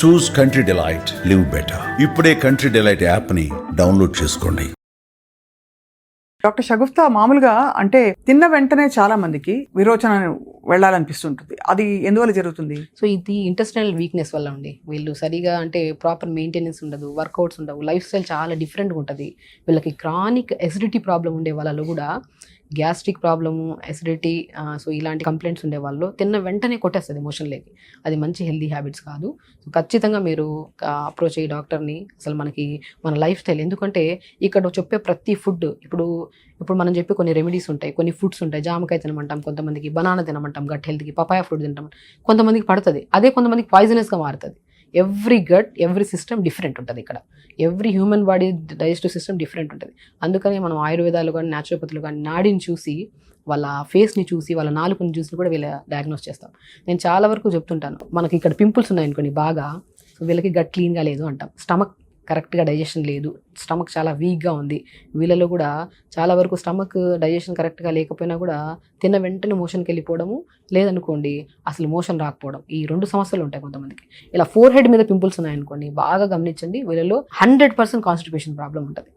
Choose country delight live better ఇప్పుడే country delight యాప్ని download చేసుకోండి. డాక్టర్ షగుఫ్తా మామూలుగా అంటే తిన్న వెంటనే చాలా మందికి విరోచన వెళ్ళాలనిపిస్తుంటుంది. అది ఎందువల్ల జరుగుతుంది? సో ఇది ఇంటెస్టైనల్ వీక్నెస్ వల్ల అండి. వీళ్ళు సరిగా అంటే ప్రాపర్ మెయింటెనెన్స్ ఉండదు వర్కౌట్స్ ఉండవు లైఫ్ స్టైల్ చాలా డిఫరెంట్గా ఉంటుంది. వీళ్ళకి క్రానిక్ ఎసిడిటీ ప్రాబ్లం ఉండే వాళ్ళలో కూడా గ్యాస్ట్రిక్ ప్రాబ్లము ఎసిడిటీ సో ఇలాంటి కంప్లైంట్స్ ఉండే వాళ్ళు తిన్న వెంటనే కొట్టేస్తుంది ఎమోషన్లోకి అది మంచి హెల్దీ హ్యాబిట్స్ కాదు. సో ఖచ్చితంగా మీరు అప్రోచ్ అయ్యి డాక్టర్ని అసలు మనకి మన లైఫ్ స్టైల్ ఎందుకంటే ఇక్కడ చెప్పే ప్రతి ఫుడ్ ఇప్పుడు ఇప్పుడు మనం చెప్పే కొన్ని రెమెడీస్ ఉంటాయి కొన్ని ఫుడ్స్ ఉంటాయి. జామకాయ తినమంటాం కొంతమందికి బనానా తినమంటాం. గట్ హెల్త్కి పపాయ ఫుడ్ తింటాం కొంతమందికి పడుతుంది అదే కొంతమందికి పాయిజనస్గా మారుతుంది. Every gut every system different ఉంటుంది ఇక్కడ. Every human body digestive system different ఉంటుంది. అందుకని మనం ఆయుర్వేదాలు కానీ న్యాచురోపతులు కానీ నాడిని చూసి వాళ్ళ ఫేస్ని చూసి వాళ్ళ నాలుకని చూసి కూడా వీళ్ళ డయాగ్నోస్ చేస్తాం. నేను చాలా వరకు చెప్తుంటాను మనకి ఇక్కడ పింపుల్స్ ఉన్నాయనుకోండి బాగా సో వీళ్ళకి గట్ క్లీన్గా లేదు అంటాం. స్టమక్ కరెక్ట్గా డైజెషన్ లేదు. స్టమక్ చాలా వీక్గా ఉంది. వీళ్ళలో కూడా చాలా వరకు స్టమక్ డైజెషన్ కరెక్ట్గా లేకపోయినా కూడా తిన్న వెంటనే మోషన్కి వెళ్ళిపోవడము లేదనుకోండి అసలు మోషన్ రాకపోవడం. ఈ రెండు సమస్యలు ఉంటాయి కొంతమందికి. ఇలా ఫోర్ హెడ్ మీద పింపుల్స్ ఉన్నాయనుకోండి బాగా గమనించండి వీళ్ళలో హండ్రెడ్ పర్సెంట్ కాన్స్టిపేషన్ ప్రాబ్లం ఉంటుంది.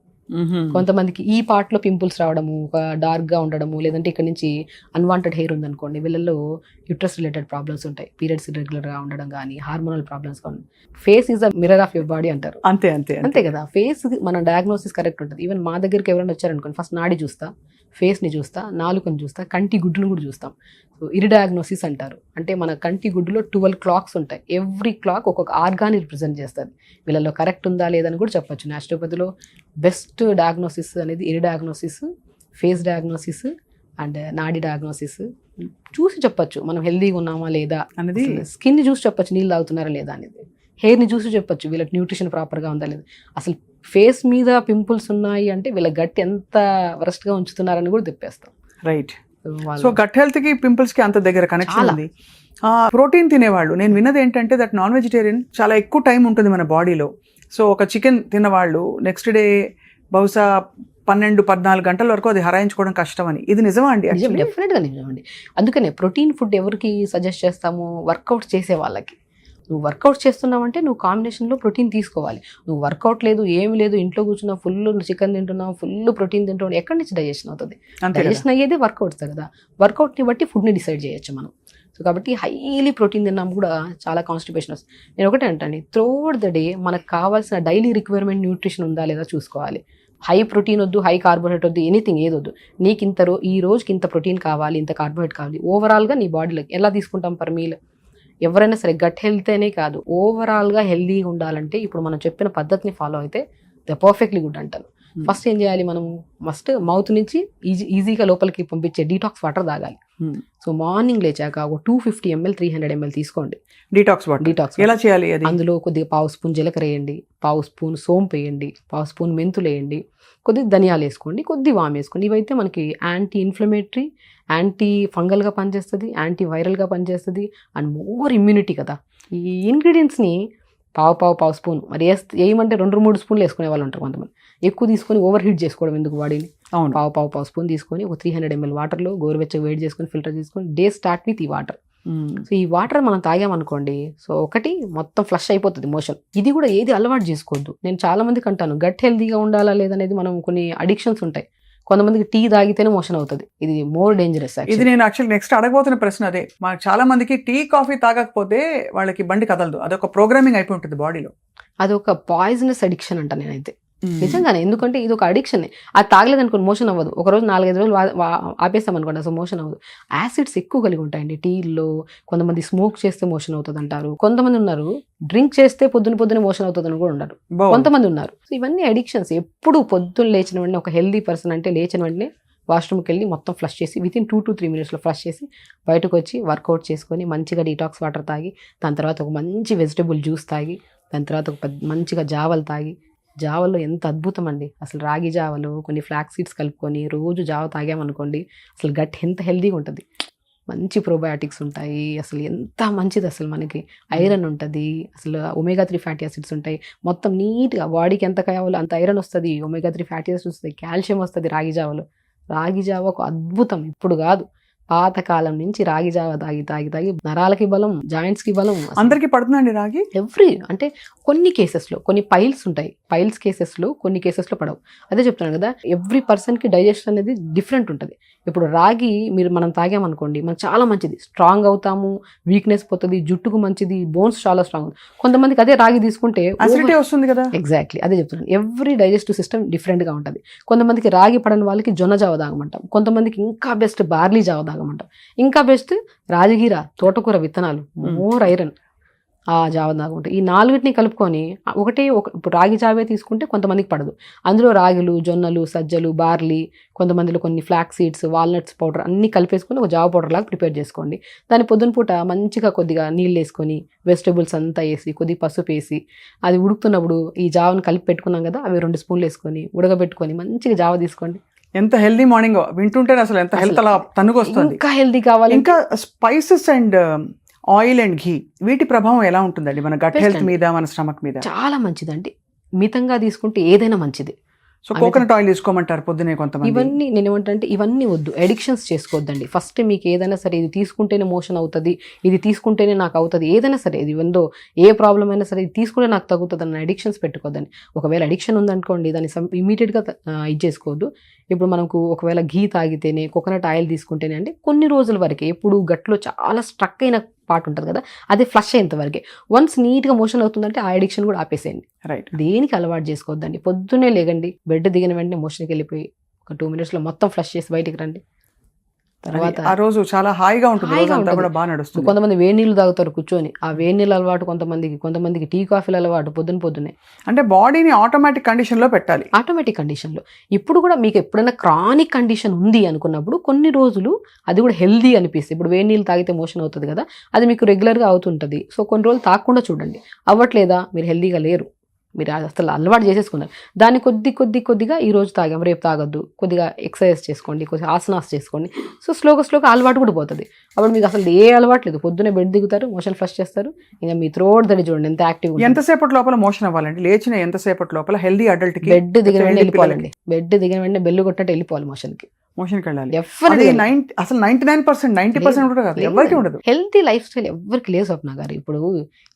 కొంతమందికి ఈ పార్ట్లో పింపుల్స్ రావడము ఒక డార్క్గా ఉండడము లేదంటే ఇక్కడ నుంచి అన్వాంటెడ్ హెయిర్ ఉందనుకోండి వీళ్ళలో యూట్రస్ రిలేటెడ్ ప్రాబ్లమ్స్ ఉంటాయి. పీరియడ్స్ ఇర్రెగ్యులర్గా ఉండడం కానీ హార్మోనల్ ప్రాబ్లమ్స్ కానీ face is a mirror of your body అంటారు. అంతే అంతే అంతే. కదా. ఫేస్ మన డయాగ్నోసిస్ కరెక్ట్ ఉంటుంది. ఈవెన్ మా దగ్గరికి ఎవరైనా వచ్చారనుకోండి ఫస్ట్ నాడి చూస్తా. ఫేస్ని చూస్తా నాలుకని చూస్తా కంటి గుడ్డును కూడా చూస్తాం. సో ఇరిడాగ్నోసిస్ అంటారు. అంటే మన కంటి గుడ్డులో ట్వెల్వ్ క్లాక్స్ ఉంటాయి. ఎవ్రీ క్లాక్ ఒక్కొక్క ఆర్గాన్ రిప్రజెంట్ చేస్తుంది. వీళ్ళలో కరెక్ట్ ఉందా లేదని కూడా చెప్పొచ్చు. నాస్ట్రోపతిలో బెస్ట్ డయాగ్నోసిస్ అనేది ఇరిడాగ్నోసిస్ ఫేస్ డయాగ్నోసిస్ అండ్ నాడి డయాగ్నోసిస్ చూసి చెప్పొచ్చు. మనం హెల్దీగా ఉన్నామా లేదా? అనేది స్కిన్ చూసి చెప్పొచ్చు. నీళ్ళు తాగుతున్నారా లేదా అనేది. హెయిర్ని చూసి చెప్పొచ్చు. వీళ్ళకి న్యూట్రిషన్ ప్రాపర్గా ఉందా లేదా. అసలు ఫేస్ మీద పింపుల్స్ ఉన్నాయి అంటే వీళ్ళ గట్టి ఎంత వరస్ట్గా ఉంచుతున్నారని కూడా తెప్పేస్తాం. రైట్ సో గట్ హెల్త్కి పింపుల్స్కి అంత దగ్గర కనెక్షన్. ఉంది. ప్రోటీన్ తినేవాళ్ళు. నేను విన్నది ఏంటంటే దట్ నాన్ వెజిటేరియన్ చాలా ఎక్కువ టైం ఉంటుంది మన బాడీలో సో ఒక చికెన్ తిన్నవాళ్ళు నెక్స్ట్ డే బహుశా పన్నెండు పద్నాలుగు గంటల వరకు అది హరాయించుకోవడం కష్టం అని ఇది నిజమా అండి? డెఫినెట్గా నిజం అండి. అందుకనే ప్రోటీన్ ఫుడ్ ఎవరికి సజెస్ట్ చేస్తాము? వర్కౌట్ చేసే వాళ్ళకి. నువ్వు వర్కౌట్ చేస్తున్నావంటే నువ్వు కాంబినేషన్లో ప్రోటీన్ తీసుకోవాలి. నువ్వు వర్కౌట్ లేదు ఏమి లేదు ఇంట్లో కూర్చున్నావు ఫుల్ చికెన్ తింటున్నావు ఫుల్ ప్రోటీన్ తింటున్నావు ఎక్కడి నుంచి డైజెషన్ అవుతుంది? డైజెషన్ అయ్యేదే వర్కౌట్స్ కదా. వర్కౌట్ని బట్టి ఫుడ్ని డిసైడ్ చేయొచ్చు మనం. సో కాబట్టి హైలీ ప్రోటీన్ తిన్నాం కూడా చాలా కాన్స్టిపేషన్ వస్తుంది. నేను ఒకటే అంటాను త్రోడ్ ద డే మనకు కావాల్సిన డైలీ రిక్వైర్మెంట్ న్యూట్రిషన్ ఉందా లేదా చూసుకోవాలి. హై ప్రోటీన్ వద్దు హై కార్బోహైడ్రేట్ వద్దు ఎనీథింగ్ ఏదొద్దు నీకు ఇంత రో ఈ రోజుకి ఇంత ప్రోటీన్ కావాలి ఇంత కార్బోహైడ్రేట్ కావాలి. ఓవరాల్గా నీ బాడీలోకి ఎలా తీసుకుంటాం పర్ మీల్ ఎవరైనా సరే గట్ హెల్త్ అనే కాదు ఓవరాల్గా హెల్దీగా ఉండాలంటే ఇప్పుడు మనం చెప్పిన పద్ధతిని ఫాలో అయితే ద పర్ఫెక్ట్లీ గుడ్ అంటాను ఫస్ట్ ఏం చేయాలి మనం? ఫస్ట్ మౌత్ నుంచి ఈజీ ఈజీగా లోపలికి పంపించే డీటాక్స్ వాటర్ తాగాలి. Hmm. సో మార్నింగ్ లేచాక ఒక two fifty ML three hundred ML తీసుకోండి. డీటాక్స్ వాటర్ డీటాక్స్ ఎలా చేయాలి అది? అందులో కొద్దిగా పావు స్పూన్ జీలకర్ర వేయండి పావు స్పూన్ సోంపు వేయండి పావు స్పూన్ మెంతులు వేయండి కొద్దిగా ధనియాలు వేసుకోండి కొద్ది వామ్ వేసుకోండి. ఇవైతే మనకి యాంటీ ఇన్ఫ్లమేటరీ యాంటీ ఫంగల్గా పనిచేస్తుంది యాంటీ వైరల్గా పనిచేస్తుంది అండ్ మోర్ ఇమ్యూనిటీ కదా. ఈ ఇంగ్రీడియంట్స్ని పావు పావు పావు స్పూన్. మరి వేయమంటే రెండు మూడు స్పూన్లు వేసుకునే వాళ్ళు ఉంటారు కొంతమంది. ఎక్కువ తీసుకొని ఓవర్ హీట్ చేసుకోవడం ఎందుకు బాడీని అవును. పావు పావు పావు స్పూన్ తీసుకొని ఒక త్రీ హండ్రెడ్ ఎంఎల్ వాటర్లో గోరువెచ్చగా వేడి చేసుకొని ఫిల్టర్ చేసుకొని డే స్టార్ట్ విత్ ఈ వాటర్. సో ఈ వాటర్ మనం తాగామనుకోండి సో ఒకటి మొత్తం ఫ్లష్ అయిపోతుంది మోషన్ ఇది కూడా ఏది అలవాటు చేసుకోవద్దు. నేను చాలా మందికి అంటాను గట్ హెల్తీగా ఉండాలా లేదనేది మనం కొన్ని అడిక్షన్స్ ఉంటాయి. కొంతమందికి టీ తాగితేనే మోషన్ అవుతుంది. ఇది మోర్ డేంజరస్ ఇది నేను యాక్చువల్ నెక్స్ట్ అడగబోతున్న ప్రశ్న అదే. మాకు చాలా మందికి టీ కాఫీ తాగకపోతే వాళ్ళకి బండి కదలదు. అదొక ప్రోగ్రామింగ్ అయిపోయి ఉంటుంది బాడీలో. అది ఒక పాయిజనస్ అడిక్షన్ అంట నేనైతే. నిజంగానే ఎందుకంటే ఇది ఒక అడిక్షన్ అది తాగలేదు అనుకోండి మోషన్ అవ్వదు. ఒక రోజు నాలుగైదు రోజులు ఆపేస్తాం అనుకోండి అసలు మోషన్ అవ్వదు. యాసిడ్స్ ఎక్కువ కలిగి ఉంటాయండి టీల్లో. కొంతమంది స్మోక్ చేస్తే మోషన్ అవుతుంది అంటారు కొంతమంది ఉన్నారు డ్రింక్ చేస్తే పొద్దున పొద్దున మోషన్ అవుతుంది అని కూడా ఉన్నారు. కొంతమంది ఉన్నారు. సో ఇవన్నీ అడిక్షన్స్ ఎప్పుడు పొద్దున్న లేచిన వెంటనే ఒక హెల్దీ పర్సన్ అంటే లేచిన వెంటనే వాష్రూమ్కి వెళ్ళి మొత్తం ఫ్లష్ చేసి within two to three మినిట్స్లో ఫ్లష్ చేసి బయటకు వచ్చి వర్కౌట్ చేసుకొని మంచిగా డీటాక్స్ వాటర్ తాగి దాని తర్వాత ఒక మంచి వెజిటబుల్ జ్యూస్ తాగి దాని తర్వాత ఒక పెద్ద మంచిగా జావలు తాగి జావలో ఎంత అద్భుతం అండి అసలు రాగి జావలు కొన్ని ఫ్లాక్ సీడ్స్ కలుపుకొని రోజు జావ తాగామనుకోండి అసలు గట్ ఎంత హెల్దీగా ఉంటుంది. మంచి ప్రోబయాటిక్స్ ఉంటాయి. అసలు ఎంత మంచిది అసలు మనకి. ఐరన్ ఉంటుంది. అసలు ఒమేగా త్రీ ఫ్యాటీ యాసిడ్స్ ఉంటాయి. మొత్తం నీట్గా బాడీకి ఎంత కావాలో అంత ఐరన్ వస్తుంది. ఒమేగా త్రీ ఫ్యాటీ యాసిడ్స్ వస్తాయి కాల్షియం వస్తుంది రాగి జావలో. రాగి జావ ఒక అద్భుతం. ఇప్పుడు కాదు. పాతకాలం నుంచి రాగి జావ తాగి తాగి తాగి నరాలకి బలం జాయింట్స్కి బలం అందరికి పడుతుందండి రాగి? ఎవ్రీ అంటే కొన్ని కేసెస్లో కొన్ని పైల్స్ ఉంటాయి. పైల్స్ కేసెస్లో కొన్ని కేసెస్లో పడవు. అదే చెప్తున్నాను కదా ఎవ్రీ పర్సన్కి డైజెషన్ అనేది డిఫరెంట్ ఉంటుంది. ఇప్పుడు రాగి మీరు మనం తాగామనుకోండి మనకు చాలా మంచిది. స్ట్రాంగ్ అవుతాము వీక్నెస్ పోతుంది జుట్టుకు మంచిది బోన్స్ చాలా స్ట్రాంగ్ కొంతమందికి అదే రాగి తీసుకుంటే వస్తుంది కదా. ఎగ్జాక్ట్లీ అదే చెప్తున్నాను. ఎవ్రీ డైజెస్టివ్ సిస్టమ్ డిఫరెంట్గా ఉంటుంది. కొంతమందికి రాగి పడని వాళ్ళకి జొన్న జావ తాగమంటాం. కొంతమందికి ఇంకా బెస్ట్ బార్లీ జావ తాగమంటాం. ఇంకా బెస్ట్ రాజగిర తోటకూర విత్తనాలు మోర్ ఐరన్ ఆ జావ తాగుంటాం ఈ నాలుగిటిని కలుపుకొని ఒకటే ఒక ఇప్పుడు రాగి జావే తీసుకుంటే కొంతమందికి పడదు. అందులో రాగులు జొన్నలు సజ్జలు బార్లీ కొంతమందిలో కొన్ని ఫ్లాక్ సీడ్స్ వాల్నట్స్ పౌడర్ అన్ని కలిపేసుకొని ఒక జావ పౌడర్ లాగా ప్రిపేర్ చేసుకోండి. దాని పొద్దున పూట మంచిగా కొద్దిగా నీళ్ళు వేసుకొని వెజిటబుల్స్ అంతా వేసి కొద్దిగా పసుపు వేసి అది ఉడుకుతున్నప్పుడు ఈ జావను కలిపి పెట్టుకున్నాం కదా అవి రెండు స్పూన్లు వేసుకొని ఉడకబెట్టుకొని మంచిగా జావ తీసుకోండి. ఎంత హెల్దీ మార్నింగ్ వింటుంటే అసలు ఎంత హెల్త్ అలా తన్నుకు వస్తుంది ఇంకా హెల్దీ కావాలి. ఇంకా spices and oil and ghee వీటి ప్రభావం ఎలా ఉంటుందండి మన గట్ హెల్త్. మీద మన స్టమక్ మీద? చాలా మంచిదండి. మితంగా తీసుకుంటే ఏదైనా మంచిది. సో కోకోనట్ ఆయిల్ తీసుకోమంటారు పొద్దునే కొంతమంది. ఇవన్నీ నేను ఏమంటే ఇవన్నీ వద్దు. ఎడిక్షన్స్ చేసుకోవద్దండి. ఫస్ట్ మీకు ఏదైనా సరే ఇది తీసుకుంటేనే మోషన్ అవుతుంది ఇది తీసుకుంటేనే నాకు అవుతుంది ఏదైనా సరే ఇది ఉందో ఏ ప్రాబ్లం అయినా సరే ఇది తీసుకుంటే నాకు తగ్గుతుంది అన్న అడిక్షన్స్ పెట్టుకోవద్దండి. ఒకవేళ అడిక్షన్ ఉందనుకోండి దాన్ని ఇమీడియట్గా ఇది చేసుకోవద్దు. ఇప్పుడు మనకు ఒకవేళ ఘీ తాగితేనే కోకోనట్ ఆయిల్ తీసుకుంటేనే అంటే కొన్ని రోజుల వరకే ఎప్పుడు గట్లో చాలా స్ట్రక్ అయిన పార్ట్ ఉంటుంది కదా అది ఫ్లష్ అయ్యేంత వరకే. వన్స్ నీట్గా మోషన్ అవుతుందంటే ఆ అడిక్షన్ కూడా ఆపేసేయండి. రైట్ దేనికి అలవాటు చేసుకోవద్దండి. పొద్దున్నే లేగండి బెడ్ దిగిన వెంటనే మోషన్కి వెళ్ళిపోయి ఒక టూ మినిట్స్లో మొత్తం ఫ్లష్ చేసి బయటికి రండి. తర్వాత ఆ రోజు చాలా హాయిగా ఉంటుంది. కూడా బాగా నడుస్తుంది. కొంతమంది వేడి నీళ్ళు తాగుతారు కూర్చొని. ఆ వేడి నీళ్ళు అలవాటు కొంతమందికి కొంతమందికి టీ కాఫీలు అలవాటు పొద్దున పొద్దునే. అంటే బాడీని ఆటోమేటిక్ కండిషన్లో పెట్టాలి. ఆటోమేటిక్ కండిషన్లో. ఇప్పుడు కూడా మీకు ఎప్పుడైనా క్రానిక్ కండిషన్ ఉంది అనుకున్నప్పుడు కొన్ని రోజులు అది కూడా హెల్దీ అనిపిస్తుంది. ఇప్పుడు వేడి నీళ్ళు తాగితే మోషన్ అవుతుంది కదా అది మీకు రెగ్యులర్గా అవుతుంటుంది. సో కొన్ని రోజులు తాగకుండా చూడండి. అవ్వట్లేదా? మీరు హెల్దీగా లేరు. మీరు అసలు అలవాటు చేసేసుకున్నారు. దాన్ని కొద్ది కొద్ది కొద్దిగా ఈ రోజు తాగాం రేపు తాగొద్దు. కొద్దిగా ఎక్సర్సైజ్ చేసుకోండి కొద్దిగా ఆసనాస్ చేసుకోండి. సో స్లోగా స్లోగా అలవాటు కూడా పోతుంది. అప్పుడు మీకు అసలు ఏ అలవాటు లేదు. పొద్దున్నే బెడ్ దిగుతారు మోషన్ ఫ్లష్ చేస్తారు. ఇంకా మీ త్రోడ్ దడి చూడండి ఎంత యాక్టివ్ ఎంతసేపటి లోపల మోషన్ అవ్వాలండి? లేచిన ఎంతసేపటి లోపల హెల్దీ అడల్ట్ బెడ్ దిగిన వెంటనే వెళ్ళిపోవాలండి. బెడ్ దిగిన వెంటనే బెల్లు కొట్టినట్టు వెళ్ళిపోవాలి మోషన్కి మోషన్కి వెళ్ళాలి. నైన్ అసలు ninety nine percent ninety percent కూడా కాదు ఎవరికి ఉండదు. హెల్తీ లైఫ్ స్టైల్ ఎవరికి లేదు స్వప్న గారు. ఇప్పుడు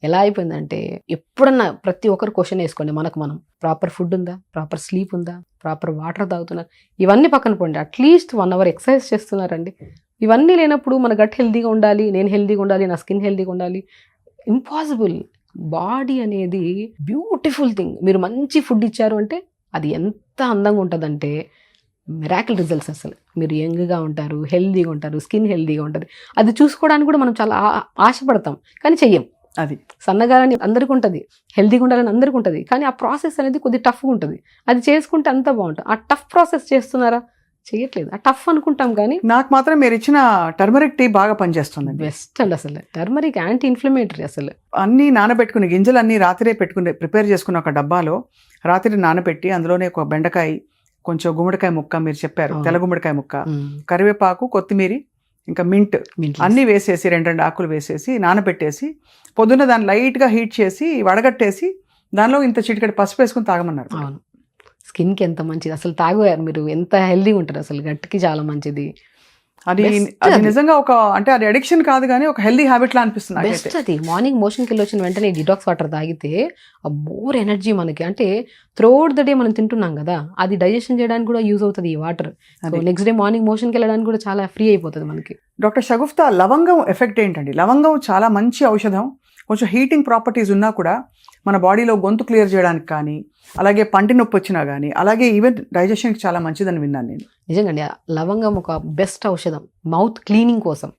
ఎలా అయిపోయిందంటే ఎప్పుడన్నా ప్రతి ఒక్కరు క్వశ్చన్ వేసుకోండి. మనకు మనం ప్రాపర్ ఫుడ్ ఉందా? ప్రాపర్ స్లీప్ ఉందా? ప్రాపర్ వాటర్ తాగుతున్నారు ఇవన్నీ పక్కన పోండి. అట్లీస్ట్ వన్ అవర్ ఎక్సర్సైజ్ చేస్తున్నారండి. ఇవన్నీ లేనప్పుడు మన గట్ హెల్తీగా ఉండాలి నేను హెల్తీగా ఉండాలి నా స్కిన్ హెల్తీగా ఉండాలి. ఇంపాసిబుల్ బాడీ అనేది బ్యూటిఫుల్ థింగ్ మీరు మంచి ఫుడ్ ఇచ్చారు అంటే అది ఎంత అందంగా ఉంటుందంటే మిరాకిల్ రిజల్ట్స్ అసలు. మీరు యంగ్గా ఉంటారు హెల్దీగా ఉంటారు స్కిన్ హెల్దీగా ఉంటుంది అది చూసుకోవడానికి కూడా మనం చాలా ఆశపడతాం. కానీ చెయ్యం. అది. సన్నగాలని అందరికీ ఉంటుంది హెల్దీగా ఉండాలని అందరికీ ఉంటుంది. కానీ ఆ ప్రాసెస్ అనేది కొద్ది టఫ్గా ఉంటుంది. అది చేసుకుంటే అంత బాగుంటుంది. ఆ టఫ్ ప్రాసెస్ చేస్తున్నారా? చేయట్లేదు ఆ టఫ్ అనుకుంటాం కానీ నాకు మాత్రం మీరు ఇచ్చిన టర్మరిక్ టీ బాగా పనిచేస్తుందండి. బెస్ట్ అండి అసలు. టర్మరిక్ యాంటీ ఇన్ఫ్లమేటరీ అసలు. అన్నీ నానబెట్టుకుని గింజలు అన్నీ రాత్రే పెట్టుకుని ప్రిపేర్ చేసుకున్న ఒక డబ్బాలో రాత్రి నానబెట్టి అందులోనే ఒక బెండకాయ కొంచెం గుమ్మడికాయ ముక్క మీరు చెప్పారు. తెల్ల గుమ్మడికాయ ముక్క. కరివేపాకు కొత్తిమీర ఇంకా మింట్ అన్నీ వేసేసి రెండు రెండు ఆకులు వేసేసి నానబెట్టేసి పొద్దున్న దాన్ని లైట్గా హీట్ చేసి వడగట్టేసి దానిలో ఇంత చిటికడి పసుపు వేసుకుని తాగమన్నారు స్కిన్కి ఎంత మంచిది. అసలు తాగారు మీరు? ఎంత హెల్దీగా ఉంటారు అసలు? గట్టికి చాలా మంచిది. అది అది. నిజంగా ఒక అంటే అది అడిక్షన్ కాదు కానీ ఒక హెల్దీ హ్యాబిట్ లా అనిపిస్తుంది బెస్ట్ అది. మార్నింగ్ మోషన్కి వెళ్ళి వచ్చిన వెంటనే డిటాక్స్ వాటర్ తాగితే ఆ మోర్ ఎనర్జీ మనకి. అంటే త్రోడ్ ద డే మనం తింటున్నాం కదా అది డైజెషన్ చేయడానికి కూడా యూజ్ అవుతుంది ఈ వాటర్. నెక్స్ట్ డే మార్నింగ్ మోషన్కి వెళ్ళడానికి కూడా చాలా ఫ్రీ అయిపోతుంది మనకి. డాక్టర్ షగుఫ్తా లవంగం ఎఫెక్ట్ ఏంటండి? లవంగం చాలా మంచి ఔషధం. కొంచెం హీటింగ్ ప్రాపర్టీస్ ఉన్నా కూడా మన బాడీలో గొంతు క్లియర్ చేయడానికి కానీ అలాగే పంటి నొప్పి వచ్చినా కానీ అలాగే ఈవెన్ డైజెషన్కి చాలా మంచిదని విన్నాను నేను. నిజంగాండి లవంగం ఒక బెస్ట్ ఔషధం. మౌత్ క్లీనింగ్ కోసం.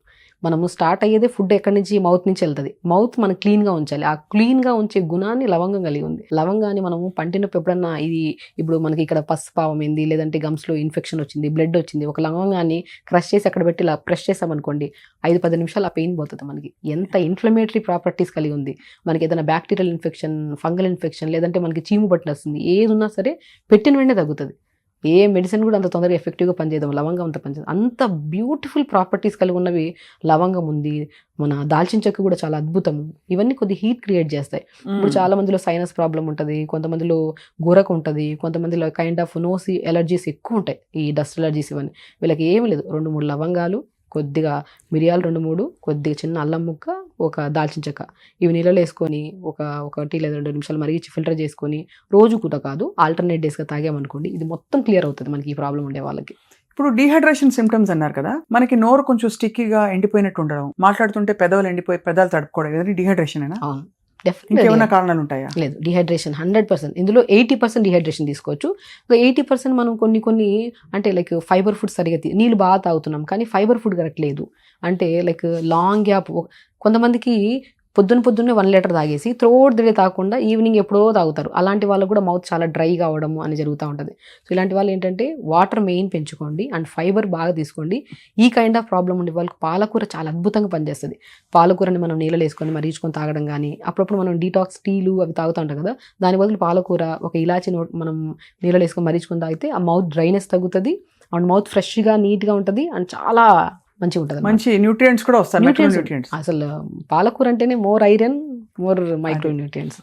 మనము స్టార్ట్ అయ్యేదే ఫుడ్ ఎక్కడి నుంచి మౌత్ నుంచి వెళ్తుంది. మౌత్ మనం క్లీన్గా ఉంచాలి. ఆ క్లీన్గా ఉంచే గుణాన్ని లవంగం కలిగి ఉంది. లవంగాన్ని మనము పంటినప్పుడు ఎప్పుడన్నా ఇది ఇప్పుడు మనకి ఇక్కడ పసు పావమైంది ఏంది లేదంటే గమ్స్లో ఇన్ఫెక్షన్ వచ్చింది బ్లడ్ వచ్చింది ఒక లవంగాన్ని క్రష్ చేసి అక్కడ పెట్టి ఇలా ప్రెస్ చేసామనుకోండి ఐదు పది నిమిషాలు ఆ పెయిన్ పోతుంది మనకి. ఎంత ఇన్ఫ్లమేటరీ ప్రాపర్టీస్ కలిగి ఉంది. మనకి ఏదైనా బ్యాక్టీరియల్ ఇన్ఫెక్షన్ ఫంగల్ ఇన్ఫెక్షన్ లేదంటే మనకి చీము పట్టిన వస్తుంది ఏది ఉన్నా సరే పెట్టిన వెంటనే తగ్గుతుంది. ఏ మెడిసిన్ కూడా అంత తొందరగా ఎఫెక్టివ్గా పనిచేయదు లవంగం అంత పనిచేయదు. అంత బ్యూటిఫుల్ ప్రాపర్టీస్ కలిగి ఉన్నవి లవంగం ఉంది మన దాల్చిన చెక్క కూడా చాలా అద్భుతము ఇవన్నీ కొద్ది హీట్ క్రియేట్ చేస్తాయి. ఇప్పుడు చాలా మందిలో సైనస్ ప్రాబ్లం ఉంటుంది కొంతమందిలో గురకు ఉంటుంది కొంతమందిలో కైండ్ ఆఫ్ నోసి ఎలర్జీస్ ఎక్కువ ఉంటాయి. ఈ డస్ట్ ఎలర్జీస్ ఇవన్నీ. వీళ్ళకి ఏమీ లేదు. రెండు మూడు లవంగాలు కొద్దిగా మిరియాలు రెండు మూడు కొద్దిగా చిన్న అల్లం ముక్క ఒక దాల్చిన చెక్క. ఇవి నీళ్ళలో వేసుకొని ఒక ఒకటి లేదా రెండు నిమిషాలు మరిగించి ఫిల్టర్ చేసుకొని రోజు కూత కాదు ఆల్టర్నేట్ డేస్గా తాగామనుకోండి ఇది మొత్తం క్లియర్ అవుతుంది మనకి ఈ ప్రాబ్లం ఉండే వాళ్ళకి. ఇప్పుడు డిహైడ్రేషన్ సిమ్టమ్స్ అన్నారు కదా మనకి నోరు కొంచెం స్టిక్కీగా ఎండిపోయినట్టు ఉండడం మాట్లాడుతుంటే పెదవులు ఎండిపోయి పెదాలు తడుపుకోవడం ఇవన్నీ డిహైడ్రేషన్ అయినా ఇంకేమైనా కారణాలు ఉంటాయా? లేదు. డిహైడ్రేషన్ హండ్రెడ్ పర్సెంట్ ఇందులో ఎయిటీ పర్సెంట్ డిహైడ్రేషన్ తీసుకోవచ్చు. ఎయిటీ పర్సెంట్ మనం కొన్ని కొన్ని అంటే లైక్ ఫైబర్ ఫుడ్ సరిగా నీళ్ళు బాగా తాగుతున్నాం. కానీ ఫైబర్ ఫుడ్ కరెక్ట్ లేదు. అంటే లైక్ లాంగ్ గ్యాప్ కొంతమందికి పొద్దున్న పొద్దున్నే వన్ లీటర్ తాగేసి త్రోడ్ దిడే తాగకుండా ఈవినింగ్ ఎప్పుడో తాగుతారు. అలాంటి వాళ్ళకు కూడా మౌత్ చాలా డ్రై కావడము అని జరుగుతూ ఉంటుంది. సో ఇలాంటి వాళ్ళు ఏంటంటే వాటర్ మెయిన్ పెంచుకోండి అండ్ ఫైబర్ బాగా తీసుకోండి. ఈ కైండ్ ఆఫ్ ప్రాబ్లం ఉండే వాళ్ళకి పాలకూర చాలా అద్భుతంగా పనిచేస్తుంది. పాలకూరని మనం నీళ్ళలో వేసుకొని మరీచుకొని తాగడం కానీ అప్పుడప్పుడు మనం డీటాక్స్ టీలు అవి తాగుతూ ఉంటాం కదా దాని బదులు పాలకూర ఒక ఇలాచి నోట్ మనం నీళ్ళలో వేసుకొని మరీచుకొని తాగితే ఆ మౌత్ డ్రైనెస్ తగ్గుతుంది. అండ్ మౌత్ ఫ్రెష్గా నీట్గా ఉంటుంది. అండ్ చాలా మంచిగా ఉంటుంది. మంచి న్యూట్రియంట్స్ కూడా వస్తాయి అసలు పాలకూర అంటేనే more iron more micro nutrients